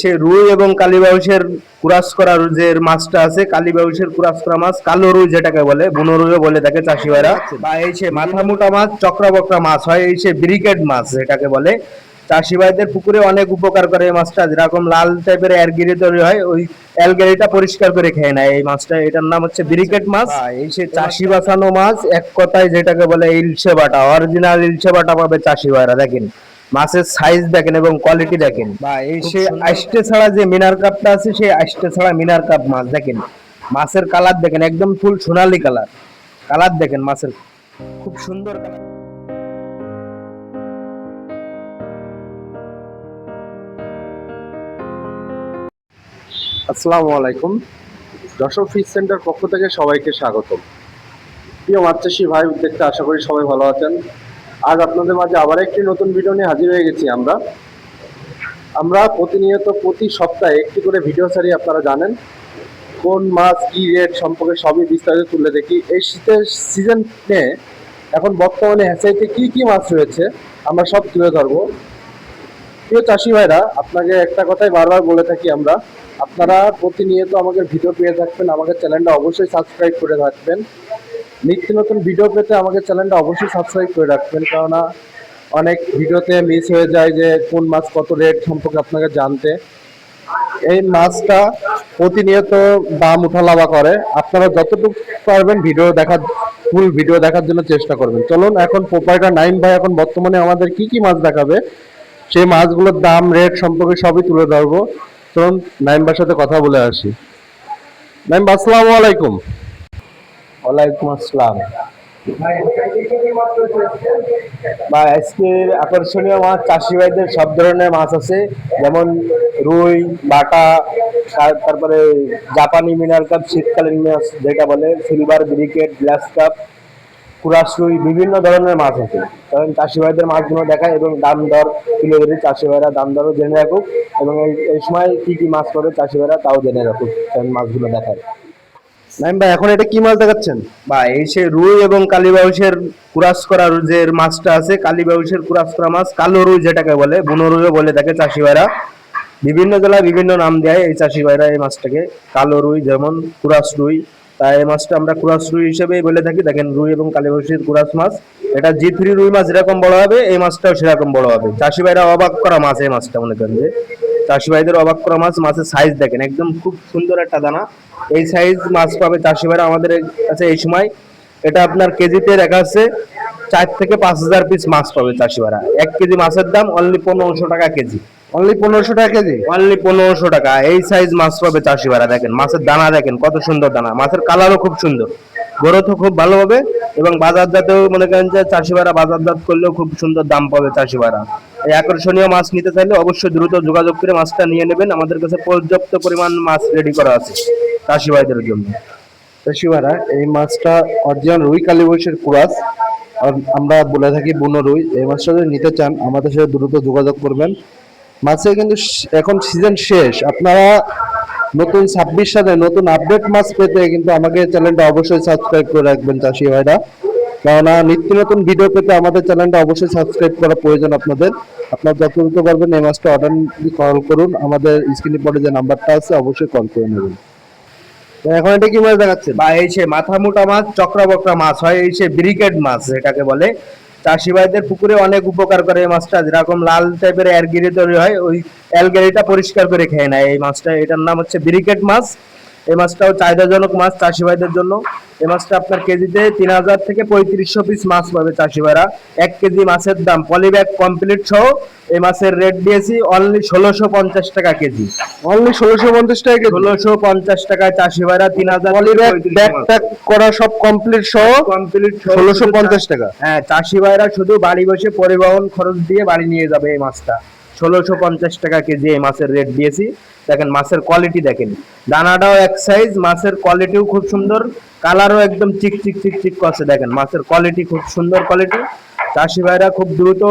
সে রুই এবং কালীবাউসের কুরাস করা যে মাছটা আছে কালীবাউসের কুরাস করা মাছ কালো রুই যেটাকে বলে বুনো রুইও বলে থাকে চাষি ভাইরা বা এই সে মাথা মোটা মাছ চক্রবক্রা মাছ হয় এই সে ব্রিকেট মাছ যেটাকে বলে চাষি ভাইদের পুকুরে অনেক উপকার করে এই মাছটা। যেরকম লাল টাইপের অ্যালগিরি তৈরি হয় ওই অ্যালগিরিটা পরিষ্কার করে খেয়ে নেয় এই মাছটা। এটার নাম হচ্ছে ব্রিকেট মাছ। এই সে চাষি বাঁচানো মাছ এক কথায় যেটাকে বলে ইলশে বাটা অরিজিনাল ইলশে বাটা পাবে চাষি ভাইরা দেখেন। মাছের সাইজ দেখেন এবং কোয়ালিটি দেখেন। বা এই সে আষ্টে ছাড়া যে মিনার কাপটা আছে সেই আষ্টে ছাড়া মিনার কাপ মাছ দেখেন। মাছের কালার দেখেন একদম ফুল সোনালী কালার কালার দেখেন মাছের। খুব সুন্দর কালার আসসালামু আলাইকুম। যশোর ফিশ সেন্টার পক্ষ থেকে সবাইকে স্বাগতম। প্রিয় মাছ চাষি ভাই দেখতে আশা করি সবাই ভালো আছেন। আজ আপনাদের মাঝে আবার একটি নতুন ভিডিও নিয়ে হাজির হয়ে গেছি আমরা। আমরা প্রতিনিয়ত প্রতি সপ্তাহে একটি করে ভিডিও ছাড়ি আপনারা জানেন কোন মাছ, কি রেট সম্পর্কে সবই বিস্তারিত তুলে দেখি। এই শীতের সিজনে এখন বর্তমানে হ্যাচাইতে কি কি মাছ রয়েছে, আমরা সব তুলে ধরবো। প্রিয় চাষি ভাইরা, আপনাকে একটা কথাই বারবার বলে থাকি আমরা, আপনারা প্রতিনিয়ত আমাদের ভিডিও পেয়ে থাকবেন আমাদের চ্যানেলটা অবশ্যই সাবস্ক্রাইব করে রাখবেন নিত্য নতুন ভিডিও পেতে আমাকে চ্যানেলটা অবশ্যই সাবস্ক্রাইব করে রাখবেন। কেননা অনেক ভিডিওতে মিস হয়ে যায় যে কোন মাছ কত রেট সম্পর্কে আপনাকে জানতে। এই মাছটা প্রতিনিয়ত দাম উঠালাভা করে। আপনারা যতটুকু পারবেন ভিডিও দেখার ফুল ভিডিও দেখার জন্য চেষ্টা করবেন। চলুন, এখন প্রোপাইটার নাইন ভাই এখন বর্তমানে আমাদের কি কি মাছ দেখাবে? সেই মাছগুলোর দাম রেট সম্পর্কে সবই তুলে ধরবো। চলুন, নাইম ভাইয়ের সাথে কথা বলে আসি। নাইম আসসালামু আলাইকুম। ওয়ালাইকুম আসসালাম। বা আজকের আকর্ষণীয় মাছ, চাষি ভাইদের সব ধরনের মাছ আছে। যেমন রুই, বাটা তারপরে জাপানি মিনার কাপ, শীতকালীন মাছ যেটা বলে, সিলভার ব্রিকেট, গ্লাস কাপ কুরাস রুই বিভিন্ন ধরনের মাছ আছে। কারণ চাষি ভাইদের মাছগুলো দেখায় এবং দাম দর তুলে ধরে চাষি ভাইরা দাম দরও জেনে রাখুক। এবং এই সময় কি কি মাছ করে চাষি ভাইরা তাও জেনে রাখুক, কারণ মাছগুলো দেখায়। নাইম ভাই, এখন এটা কি মাছ দেখাচ্ছেন? বা এই সে রুই এবং কালীবাউসের কুরাস করা যে মাছটা আছে কালীবাউসের কুরাস করা মাছ, কালো রুই যেটাকে বলে, বুনো রুইও বলে থাকে চাষি ভাইরা। বিভিন্ন জেলায় বিভিন্ন নাম দেয় এই চাষি ভাইরা এই মাছটাকে। কালো রুই যেমন কুরাস রুই, তাই এই মাছটা আমরা কুরাস রুই হিসেবে বলে থাকি। দেখেন, রুই এবং কালীবাউসের কুরাস মাছ, এটা জি থ্রি রুই মাছ যেরকম বড় হবে, এই মাছটাও সেরকম বড় হবে। চাষি ভাইরা অবাক করা মাছ এই মাছটা মনে করেন যে। চাষি ভাইদের অবাক করা মাছ মাছের সাইজ দেখেন একদম খুব সুন্দর একটা দানা। এই সাইজ মাছ পাবে চাষি ভাইরা আমাদের কাছে এই সময়। এটা আপনার কেজিতে দেখা আছে চার থেকে পাঁচ হাজার পিস মাছ পাবে চাষি ভাইরা। এক কেজি মাছের দাম অনলি পনেরোশো টাকা কেজি। অনলি পনেরোশো টাকা কেজি? অনলি পনেরোশো টাকা। এই সাইজ মাছ পাবে চাষি ভাইরা দেখেন মাছের দানা দেখেন কত সুন্দর দানা। মাছের কালারও খুব সুন্দর। গ্রোথও খুব ভালো হবে এবং বাজারজাতেও মনে করেন যে চাষি ভাইরা বাজারজাত করলেও খুব সুন্দর দাম পাবে চাষি ভাইরা। এই আকর্ষণীয় মাছ নিতে চাইলে অবশ্যই দ্রুত যোগাযোগ করে মাছটা নিয়ে নেবেন। আমাদের কাছে পর্যাপ্ত পরিমাণ মাছ রেডি করা আছে চাষি ভাইদের জন্য। চাষি ভাইরা, এই মাছটা অরিজিনাল রুই কালীবৈশের কুরাস। আমরা বলে থাকি বুনো রুই। এই মাছটা যদি নিতে চান, আমাদের সাথে দ্রুত যোগাযোগ করবেন। মাছের কিন্তু এখন সিজন শেষ। আপনারা নতুন ছাব্বিশ সালে নতুন আপডেট মাছ পেতে কিন্তু আমাকে চ্যানেলটা অবশ্যই সাবস্ক্রাইব করে রাখবেন, চাষি ভাইরা। কেননা নিত্য নতুন ভিডিও পেতে আমাদের চ্যানেলটা অবশ্যই সাবস্ক্রাইব করা প্রয়োজন আপনাদের। আপনারা যত দ্রুত পারবেন এই মাছটা অর্ডার কল করুন। আমাদের স্ক্রিনে পরে যে নাম্বারটা আছে, অবশ্যই কল করে নেবেন। এখন এটা কি মাছ দেখাচ্ছেন? বা এই সে মাথা মোটা মাছ, চক্রবক্রা মাছ হয়, এই সে ব্রিকেট মাছ এটাকে বলে, চাষি ভাইদের পুকুরে অনেক উপকার করে এই মাছটা। যেরকম লাল টাইপের অ্যালগিরি তৈরি হয়, ওই অ্যালগিরিটা পরিষ্কার করে খেয়ে নেয় এই মাছটা। এটার নাম হচ্ছে ব্রিকেট মাছ। এই মাছটাও চাহিদাজনক মাছ চাষি ভাইদের জন্য। এই মাছটা আপনার কেজিতে তিন হাজার থেকে পঁয়ত্রিশশো পিস মাছ পাবে চাষি ভাইরা। এক কেজি মাছের দাম পলিব্যাগ কমপ্লিট সহ এই মাছের রেট দিয়েছি অনলি ষোলোশো পঞ্চাশ টাকা কেজি। অনলি ষোলোশো পঞ্চাশ টাকা কেজি? ষোলোশো পঞ্চাশ টাকায় চাষি ভাইরা তিন হাজার পলিব্যাগ ব্যাগ ট্যাগ করা সব কমপ্লিট সহ কমপ্লিট ষোলোশো পঞ্চাশ টাকা? হ্যাঁ চাষি ভাইরা শুধু বাড়ি বসে পরিবহন খরচ দিয়ে বাড়ি নিয়ে যাবে এই মাছটা। ষোলোশো পঞ্চাশ টাকা কেজি এই মাছের রেট দিয়েছি। দেখেন, মাছের কোয়ালিটি দেখেন। দানাটাও এক সাইজ মাছের কোয়ালিটিও খুব সুন্দর কালারও একদম চিক চিক চিক চিক করছে। দেখেন, মাছের কোয়ালিটি খুব সুন্দর কোয়ালিটি চাষি ভাইরা খুব দ্রুত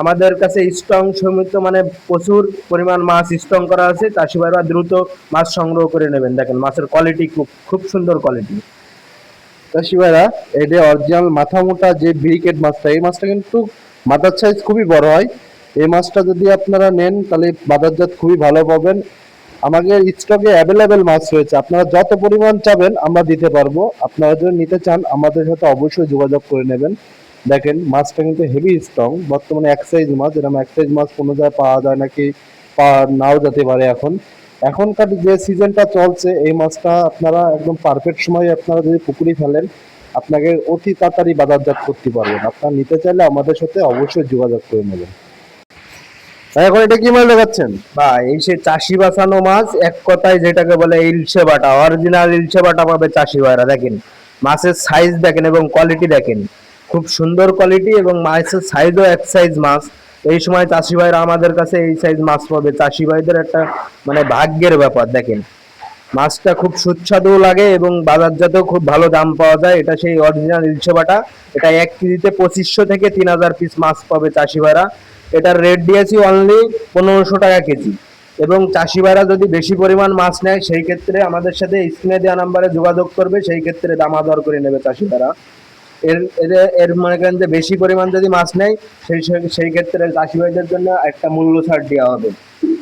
আমাদের কাছে স্টং সমিত মানে প্রচুর পরিমাণ মাছ স্টং করা আছে। চাষি ভাইরা দ্রুত মাছ সংগ্রহ করে নেবেন। দেখেন, মাছের কোয়ালিটি খুব খুব সুন্দর কোয়ালিটি চাষি ভাইরা এটা অরিজিনাল মাথা মোটা যে ব্রিকেট মাছটা, এই মাছটা কিন্তু মাথার সাইজ খুবই বড় হয়। এই মাছটা যদি আপনারা নেন, তাহলে বাজারজাত খুবই ভালো পাবেন। আমাদের স্টকে অ্যাভেলেবেল মাছ রয়েছে। আপনারা যত পরিমাণ চাবেন, আমরা দিতে পারব। আপনারা যদি নিতে চান, আমাদের সাথে অবশ্যই যোগাযোগ করে নেবেন। দেখেন, মাছটা কিন্তু হেভি স্ট্রং বর্তমানে এক সাইজ মাছ, এরকম এক সাইজ মাছ কোনো জায়গায় পাওয়া যায় নাকি, পাওয়া নাও যেতে পারে এখন। এখনকার যে সিজনটা চলছে, এই মাছটা আপনারা একদম পারফেক্ট সময় আপনারা যদি পুকুরে ফেলেন, আপনাকে অতি তাড়াতাড়ি বাজারজাত করতে পারবেন। আপনারা নিতে চাইলে আমাদের সাথে অবশ্যই যোগাযোগ করে নেবেন। এখন এটা কি মাছ দেখাচ্ছেন? বা এই সে চাষি বাঁচানো মাছ, এক কথায় যেটাকে বলে ইলশে বাটা অরিজিনাল ইলশে বাটা পাবে চাষি ভাইরা, দেখেন। মাছের সাইজ দেখেন এবং কোয়ালিটি দেখেন। খুব সুন্দর কোয়ালিটি এবং মাছের সাইজও এক সাইজ মাছ। এই সময় চাষি ভাইরা আমাদের কাছে এই সাইজ মাছ পাবে। চাষি ভাইদের একটা মানে ভাগ্যের ব্যাপার, দেখেন। মাছটা খুব সুস্বাদু লাগে এবং বাজারজাতেও খুব ভালো দাম পাওয়া যায়। এটা সেই অরিজিনাল ইলশে বাটা। এটা এক কেজিতে পঁচিশশো থেকে তিন হাজার পিস মাছ পাবে চাষি ভাইরা। এটার রেট দিয়েছি অনলি পনেরোশো টাকা কেজি। এবং চাষি ভাইরা যদি বেশি পরিমাণ মাছ নেয়, সেই ক্ষেত্রে আমাদের সাথে স্ক্রিনে দেওয়া নাম্বারে যোগাযোগ করবে, সেই ক্ষেত্রে দামাদর করে নেবে চাষি ভাইরা এর এর মনে করেন যে বেশি পরিমাণ যদি মাছ নেয়, সেই, সেই- ক্ষেত্রে চাষি ভাইদের জন্য একটা মূল্য ছাড় দেওয়া হবে।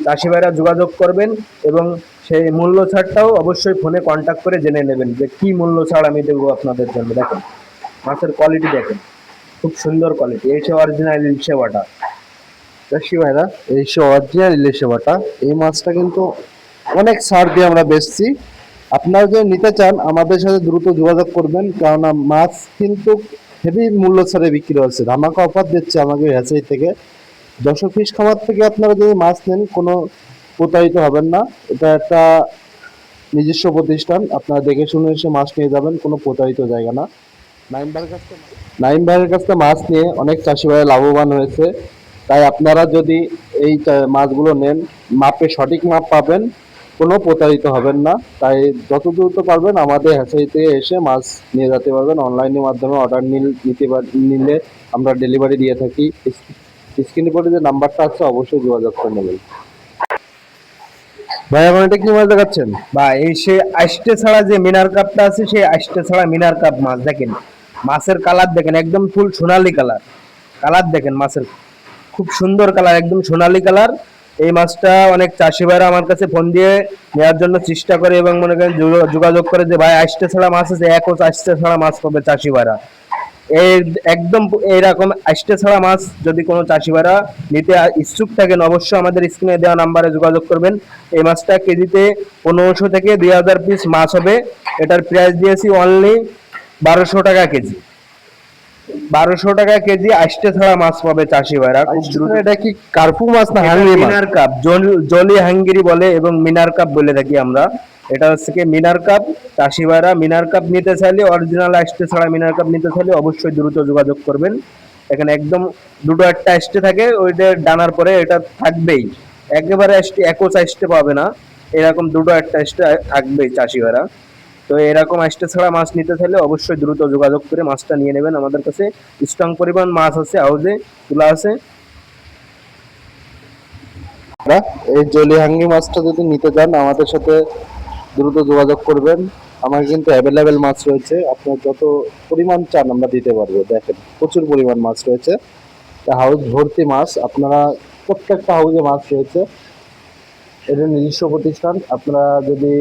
চাষি ভাইরা যোগাযোগ করবেন এবং সেই মূল্য ছাড়টাও অবশ্যই ফোনে কন্ট্যাক্ট করে জেনে নেবেন যে কি মূল্য ছাড় আমি দেবো আপনাদের জন্য। দেখেন, মাছের কোয়ালিটি দেখেন, খুব সুন্দর কোয়ালিটি এই সে অরিজিনাল ইলশে বাটা চাষি ভাইরা এই সে অরিজিনাল ইলিশে বাটা এই মাছটা কিন্তু অনেক ছাড় দিয়ে আমরা বেচছি। আপনারা যদি নিতে চান আমাদের সাথে দ্রুত যোগাযোগ করবেন কেননা মাছ কিন্তু হেভি মূল্য ছাড়ে বিক্রি হচ্ছে। ধামাকা অফার দিচ্ছে আমাকে হ্যাচাই থেকে। যশোর ফিশ খামার থেকে আপনারা যদি মাছ নেন কোনো প্রতারিত হবেন না। এটা একটা নিজস্ব প্রতিষ্ঠান আপনারা দেখে শুনে এসে মাছ নিয়ে যাবেন কোনো প্রতারিত জায়গা না। নাইম ভাইয়ের কাছ থেকে নাইম ভাইয়ের কাছ থেকে মাছ নিয়ে অনেক চাষি ভাই লাভবান হয়েছে। তাই আপনারা যদি এই মাছগুলো নেন মাপে সঠিক মাপ পাবেন কোনো প্রতারিত হবেন না। তাই যত দ্রুত পারবেন আমাদের হ্যাচারি থেকে এসে মাছ নিয়ে যেতে পারবেন। অনলাইনের মাধ্যমে অর্ডার নিতে পার- নিলে আমরা ডেলিভারি দিয়ে থাকি। স্ক্রিনে পরে যে নাম্বারটা আছে অবশ্যই যোগাযোগ করে নেবেন। ভাই এখন এটা কি মাছ দেখাচ্ছেন? বা এই সে আষ্টে ছাড়া যে মিনার কাপটা আছে সেই আষ্টে ছাড়া মিনার কাপ মাছ দেখেন। মাছের কালার দেখেন একদম ফুল সোনালি কালার। কালার দেখেন মাছের। খুব সুন্দর কালার, একদম সোনালি কালার। এই মাছটা অনেক চাষি ভাইরা আমার কাছে ফোন দিয়ে নেওয়ার জন্য চেষ্টা করে এবং মনে করেন যোগাযোগ করে যে, ভাই আষ্টে ছাড়া মাছ আছে একও আষ্টে ছাড়া মাছ পাবে চাষি ভাইরা। এই একদম এইরকম আষ্টে ছাড়া মাছ যদি কোনো চাষি ভাইরা নিতে ইচ্ছুক থাকেন, অবশ্যই আমাদের স্ক্রিনে দেওয়া নাম্বারে যোগাযোগ করবেন। এই মাছটা কেজিতে পনেরোশো থেকে দুই হাজার পিস মাছ হবে। এটার প্রাইস দিয়েছি অনলি বারোশো টাকা কেজি। বারোশো টাকা কেজি আষ্টে ছাড়া মাছ পাবে চাষি ভাইরা। খুব দ্রুত এটা কি কার্পু মাছ না হাঙ্গি মিনার কাপ জলি হাঙ্গিরি বলে এবং মিনার কাপ বলে থাকি আমরা। এটা হচ্ছে কি মিনার কাপ। চাষি ভাইরা মিনার কাপ নিতে চাইলে অরিজিনাল আসতে ছাড়া মিনার কাপ নিতে চাইলে অবশ্যই দ্রুত যোগাযোগ করবেন। এখানে একদম দুটো একটা আসতে থাকে ওইটা ডানার পরে এটা থাকবেই। একেবারে একোচ আসতে পাবে না। এরকম দুটো একটা থাকবেই চাষি ভাইরা। তো এরকম আসতে ছাড়া মাছ নিতে চাইলে অবশ্যই দ্রুত যোগাযোগ করে মাছটা নিয়ে নেবেন আমাদের কাছে। স্ট্রং পরিমাণ মাছ আছে, হাউজে, তুলা আছে। এই জলি হাঙ্গি মাছটা যদি নিতে চান আমাদের সাথে দ্রুত যোগাযোগ করবেন। আমার কিন্তু অ্যাভেলেবেল মাছ রয়েছে। আপনার যত পরিমাণ চান আমরা দিতে পারব। দেখেন, প্রচুর পরিমাণ মাছ রয়েছে। হাউস ভর্তি মাছ, আপনারা প্রত্যেকটা হাউসে মাছ রয়েছে। এটা নিজস্ব প্রতিষ্ঠান। আপনারা যদি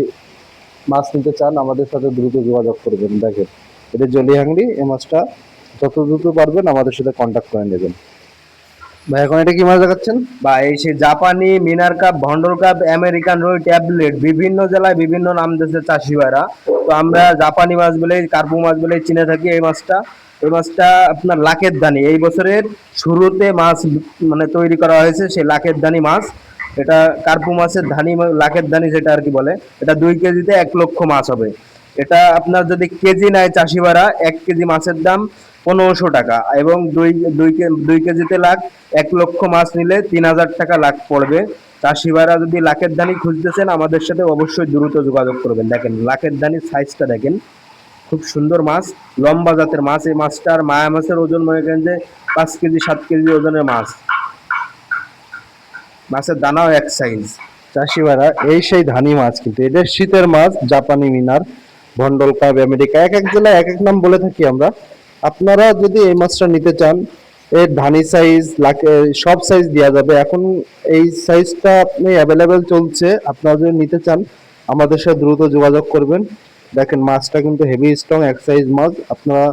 মাছ নিতে চান, আমাদের সাথে দ্রুত যোগাযোগ করবেন দেখেন, এটা জলি হাঙ্গি এই মাছটা যত দ্রুত পারবেন আমাদের সাথে কন্ট্যাক্ট করে নেবেন। ভাই, এখন এটা কি মাছ দেখাচ্ছেন? বা এই সে জাপানি মিনার কাপ ভন্ডর কাপ, আমেরিকান রোল ট্যাবলেট, বিভিন্ন জেলায় বিভিন্ন নাম দিয়েছে চাষি ভাইরা। তো আমরা জাপানি মাছ বলে কার্পু মাছ বলে চিনে থাকি এই মাছটা। এই মাছটা আপনার লাখের দানি। এই বছরের শুরুতে মাছ মানে তৈরি করা হয়েছে সেই লাখের দানি মাছ। এটা কার্পু মাছের ধানি লাখের ধানি যেটা আর কি বলে, এটা দুই কেজিতে এক লক্ষ মাছ হবে। এটা আপনার যদি কেজি নেয় চাষি ভাড়া, এক কেজি মাছের দাম পনেরোশো টাকা এবং দুই দুই দুই কেজিতে লাখ, এক লক্ষ মাছ নিলে তিন হাজার টাকা লাখ পড়বে। চাষি ভাইরা যদি লাখের দানি খুঁজতেছেন, আমাদের সাথে অবশ্যই দ্রুত যোগাযোগ করবেন। দেখেন, লাখের দানির সাইজটা দেখেন। খুব সুন্দর মাছ, লম্বা জাতের মাছ। এই মাছটার মায়া মাছের ওজন মনে করেন যে পাঁচ কেজি, সাত কেজি ওজনের মাছ। মাছের দানাও এক সাইজ চাষি ভাইরা এই সেই ধানি মাছ কিন্তু। এদের শীতের মাছ, জাপানি মিনার ভন্ডল কাপ আমেরিকা, এক এক জেলায় এক এক নাম বলে থাকি আমরা। আপনারা যদি এই মাছটা নিতে চান, এর ধানি সাইজ সব সাইজ দেওয়া যাবে। এখন এই সাইজটা আপনি অ্যাভেলেবেল চলছে। আপনারা যদি নিতে চান, আমাদের সাথে দ্রুত যোগাযোগ করবেন। দেখেন, মাছটা কিন্তু হেভি স্ট্রং এক সাইজ মাছ। আপনারা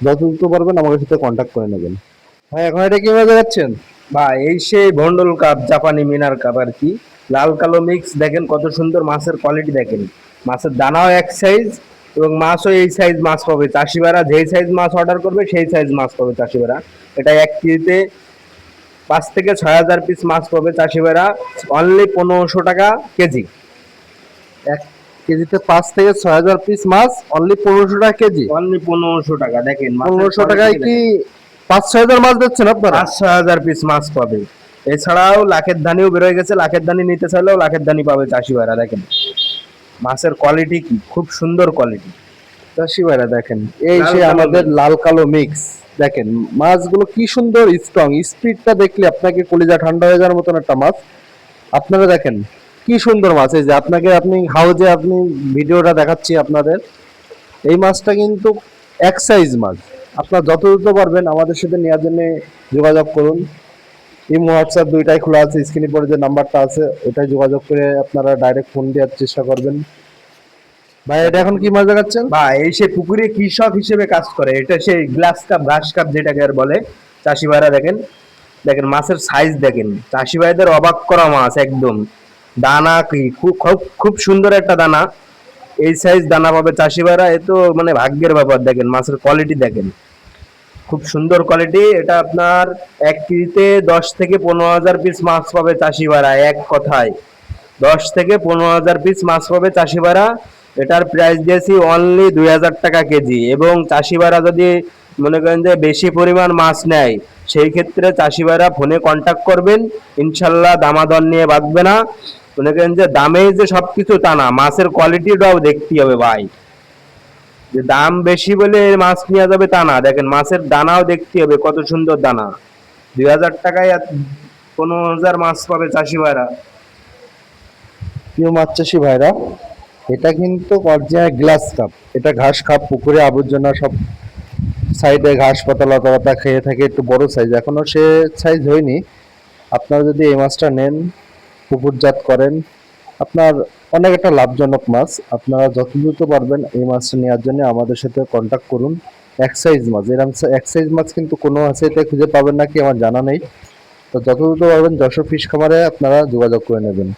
যত দ্রুত পারবেন আমাদের সাথে কন্ট্যাক্ট করে নেবেন। ভাই এখন এটা কি মাছ দেখাচ্ছেন? বা এই সেই ভন্ডল কাপ জাপানি মিনার কাপ আর কি। লাল কালো মিক্স দেখেন কত সুন্দর মাছের কোয়ালিটি দেখেন। মাছের দানাও এক সাইজ এবং মাছও এই সাইজ মাছ পাবে। চাষিবারা যেই সাইজ মাছ অর্ডার করবে সেই সাইজ মাছ পাবে চাষিবারা এটা এক কেজিতে পাঁচ থেকে ছয় হাজার পিস মাছ পাবে চাষিবারা অনলি পনেরোশো টাকা কেজি। এক কেজিতে পাঁচ থেকে ছয় হাজার পিস মাছ অনলি পনেরোশো টাকা কেজি। অনলি পনেরোশো টাকা দেখেন পনেরোশো টাকায় কি পাঁচ ছয় হাজার মাছ দিচ্ছেন আপনারা? পাঁচ ছয় হাজার পিস মাছ পাবে। এছাড়াও লাখের ধানিও বেরোয় গেছে লাখের ধানি নিতে চাইলেও লাখের ধানি পাবে চাষি ভাইরা দেখেন। মাছের কোয়ালিটি কি? খুব সুন্দর কোয়ালিটি চাষি ভাইরা দেখেন এই সে আমাদের লাল কালো মিক্স দেখেন মাছগুলো কি সুন্দর স্ট্রং স্পিডটা দেখলে আপনাকে কলিজা ঠান্ডা হয়ে যাওয়ার মতন একটা মাছ। আপনারা দেখেন কি সুন্দর মাছ। এই যে আপনাকে আপনি হাউজে আপনি ভিডিওটা দেখাচ্ছি আপনাদের। এই মাছটা কিন্তু এক সাইজ মাছ। আপনারা যত দ্রুত পারবেন আমাদের সাথে নেওয়ার জন্য যোগাযোগ করুন। ইমো হোয়াটসঅ্যাপ দুইটাই খোলা আছে স্ক্রিনে পরে যে নাম্বারটা আছে ওটাই যোগাযোগ করে আপনারা ডাইরেক্ট ফোন দেওয়ার চেষ্টা করবেন। ভাই, এটা এখন কি মাছ দেখাচ্ছেন? ভাই, এই সে পুকুরে কৃষক হিসেবে কাজ করে। এটা সেই গ্লাস কাপ ঘাস কাপ যেটাকে আর বলে। চাষি ভাইরা দেখেন দেখেন মাছের সাইজ দেখেন। চাষি ভাইদের অবাক করা মাছ একদম। দানা কি? খুব, খুব- খুব সুন্দর একটা দানা। এই সাইজ দানা পাবে চাষি ভাইরা, এ তো মানে ভাগ্যের ব্যাপার দেখেন, মাছের কোয়ালিটি দেখেন। খুব সুন্দর কোয়ালিটি এটা আপনার এক কেজিতে দশ থেকে পনেরো হাজার পিস মাছ পাবে চাষি ভাড়া এক কথায়। দশ থেকে পনেরো হাজার পিস মাছ পাবে চাষি ভাড়া এটার প্রাইস দিয়েছি অনলি দুই হাজার টাকা কেজি। এবং চাষি ভাড়া যদি মনে করেন যে বেশি পরিমাণ মাছ নেয়, সেই ক্ষেত্রে চাষি ভাইরা ফোনে কন্ট্যাক্ট করবেন, ইনশাল্লাহ দামাদর নিয়ে বাঁধবে না। মনে করেন যে দামে যে সবকিছু তা না, মাছের কোয়ালিটিটাও দেখতে হবে ভাই। যে দাম বেশি বলে মাছ নেওয়া যাবে তা না, দেখেন মাছের দানাও দেখতে হবে, কত সুন্দর দানা। দুই হাজার টাকায় পনেরো হাজার মাছ পাবে চাষি ভাইরা। প্রিয় মাছ চাষি ভাইরা, এটা কিন্তু অরিজিনাল গ্লাস কাপ। এটা ঘাস কাপ, পুকুরে আবর্জনা সব সাইডে ঘাস পাতা লতা পাতা খেয়ে থাকে একটু বড় সাইজ এখনও সে সাইজ হয়নি। আপনারা যদি এই মাছটা নেন পুকুরজাত করেন। আপনার অনেক একটা লাভজনক মাছ। আপনারা যত দ্রুত পারবেন এই মাছটা নেওয়ার জন্য আমাদের সাথে কন্ট্যাক্ট করুন। এক্সাইজ মাছ। এরকম এক্সাইজ মাছ কিন্তু কোনো হাসিতে খুঁজে পাবেন নাকি আমার জানা নেই। তো যত দ্রুত পারবেন যশোর ফিশ খামারে আপনারা যোগাযোগ করে নেবেন।